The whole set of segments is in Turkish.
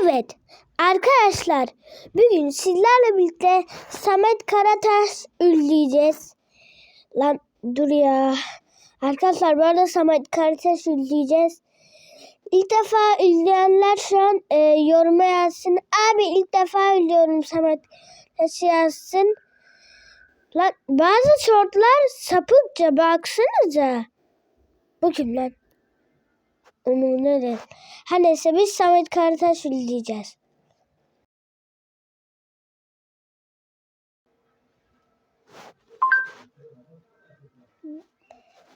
Evet arkadaşlar bugün sizlerle birlikte Samet Karataş ünleyeceğiz. Lan dur ya. Arkadaşlar bu arada Samet Karataş ünleyeceğiz. İlk defa izleyenler şu an e, yoruma yazsın. Abi ilk defa izliyorum Samet Karataş'ı yazsın. Lan bazı şortlar sapıkça baksanıza. Bu kim lan? Onu ne de? Her neyse biz Samet Karataş diyeceğiz.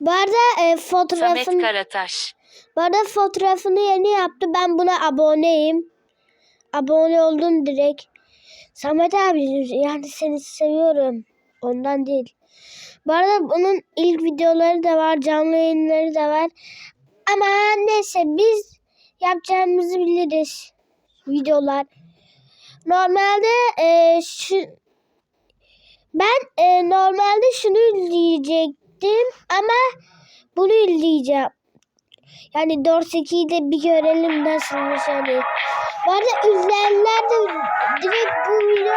Bu arada e, Samet fotoğrafın, Karataş. bu arada fotoğrafını yeni yaptı. Ben buna aboneyim. Abone oldum direkt. Samet abi yani seni seviyorum. Ondan değil. Bu arada bunun ilk videoları da var. Canlı yayınları da var. Ama neyse biz yapacağımızı biliriz. Videolar. Normalde e, şu ben e, normalde şunu izleyecektim ama bunu izleyeceğim. Yani 4-8'yi de bir görelim nasılmış hani. Bu arada izleyenler de direkt bu video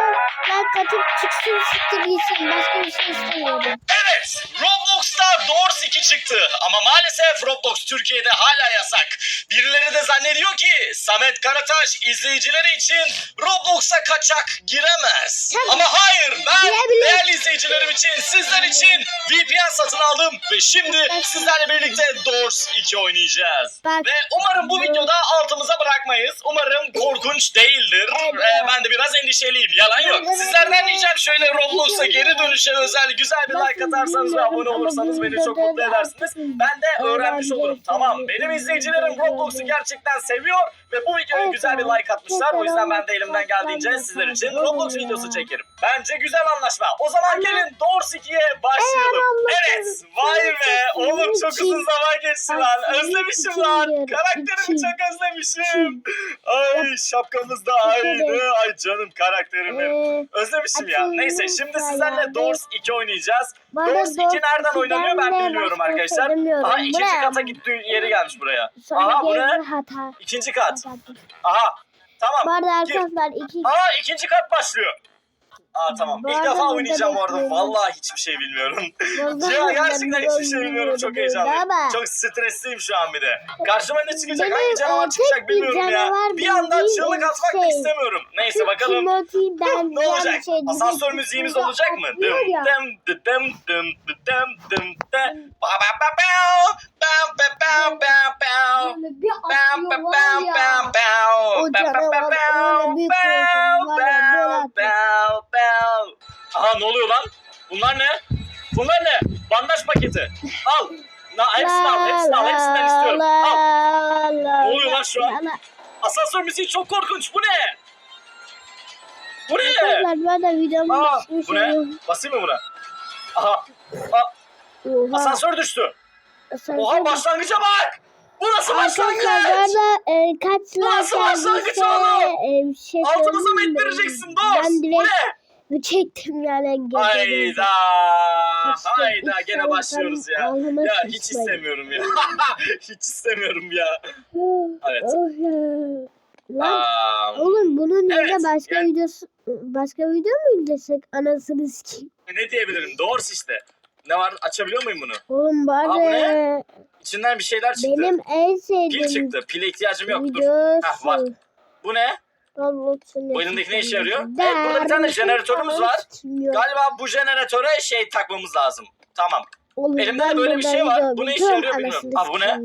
like atıp çıksın siktir gitsin. Başka bir şey istemiyorum. Evet, Roblox'ta Doors 2 çıktı ama maalesef Roblox Türkiye'de hala yasak. Birileri de zannediyor ki Samet Karataş izleyicileri için Roblox'a kaçak giremez. Tabii. Ama hayır, ben Girebilir. değerli izleyicilerim için, sizler için VPN satın aldım ve şimdi sizlerle birlikte Doors 2 oynayacağız. Bak. Ve umarım bu videoda altımıza bırakmayız. Umarım korkunç değildir. Ee, ben de biraz endişeliyim. Yalan yok. Sizlerden diyeceğim şöyle Roblox'a geri dönüşe özel güzel bir like atarsanız ve abone olursanız beni çok mutlu edersiniz. Ben de öğrenmiş olurum. Tamam benim izleyicilerim Roblox'u gerçekten seviyor ve bu videoya güzel bir like atmışlar. O yüzden ben de elimden geldiğince sizler için Roblox videosu çekerim. Bence güzel anlaşma. O zaman gelin Doors 2'ye başlayalım. Evet. Vay be. Oğlum çok uzun zaman geçti lan. Özlemişim lan. Karakterimi çok özlemişim. Ay şapkamız da aynı. Ay canım karakterimin. Ee, Özlemişim ya. Neyse şimdi sizlerle herhalde. Doors 2 oynayacağız. bu arada Doors 2 nereden oynanıyor ben 2'den de bilmiyorum arkadaşlar. Aha Bu ikinci kata gitti yeri gelmiş buraya. Aha bu ne? hata. İkinci kat. Aha Bu tamam. arada Gir. arkadaşlar iki Aa ikinci kat başlıyor. Aa tamam. Bu İlk arada defa burada oynayacağım bu arada. bekliyorum. Vallahi hiçbir şey bilmiyorum. Vallahi ya gerçekten hiçbir şey bilmiyorum. Çok heyecanlıyım. Çok stresliyim şu an bir de. Karşıma ne çıkacak? Benim, Hangi e, canavar tek çıkacak bir bilmiyorum ya. canavar Bir yandan bildiğim, çığlık e, atmak da şey, istemiyorum. Neyse bakalım. Timothy ben Ne olacak? şey- Asansör müziğimiz olacak mı? Dım dım dı dım dım dı dım dım dı. Ba ba ba bao. Bao ba bao bao bao. Ne oluyor lan? Bunlar ne? Bunlar ne? Bandaj paketi. Al. Na, hepsini al, hepsini al, hepsinden istiyorum. Al. Ne oluyor lan şu an? Asansör müziği çok korkunç. Bu ne? Bu ne? Arkadaşlar ben de videomu Aa, bu ne? Basayım mı buna? Aha. Aa, Oha. asansör düştü. Asansör Oha başlangıca bak. Bu nasıl başlangıç? Arkadaşlar bu arada e, kaç like başlangıç oğlum? e, şey Altımıza mı ettireceksin dost? Ben Bu direkt ne? Çektim yani. Hayda. Hayda gene başlıyoruz ya. Ya hiç istemiyorum ya. hiç istemiyorum ya. Evet. Oh ya. Lan oğlum bunun yerine başka yani- videosu başka video mu izlesek anasını sikeyim. ne diyebilirim? Doğrusu işte. Ne var? Açabiliyor muyum bunu? Oğlum bari? İçinden bir şeyler çıktı. benim en Pil sevdiğim çıktı. Pile ihtiyacım yok. Dur. videosu. Heh, var. Bu ne? Roblox'un Bu elindeki ne işe yarıyor? Evet, burada bir tane jeneratörümüz var. Galiba bu jeneratöre şey takmamız lazım. Tamam. Oğlum, elimde de böyle bir şey var. Bu ne işe yarıyor bilmiyorum. Aa, bu ne?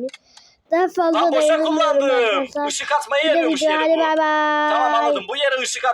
Daha fazla Aa boşa dayanamıyorum kullandım. arkadaşlar. Işık atmayı Bir de yarıyormuş hadi bu. bay bay. Tamam anladım. Bu yere ışık atma.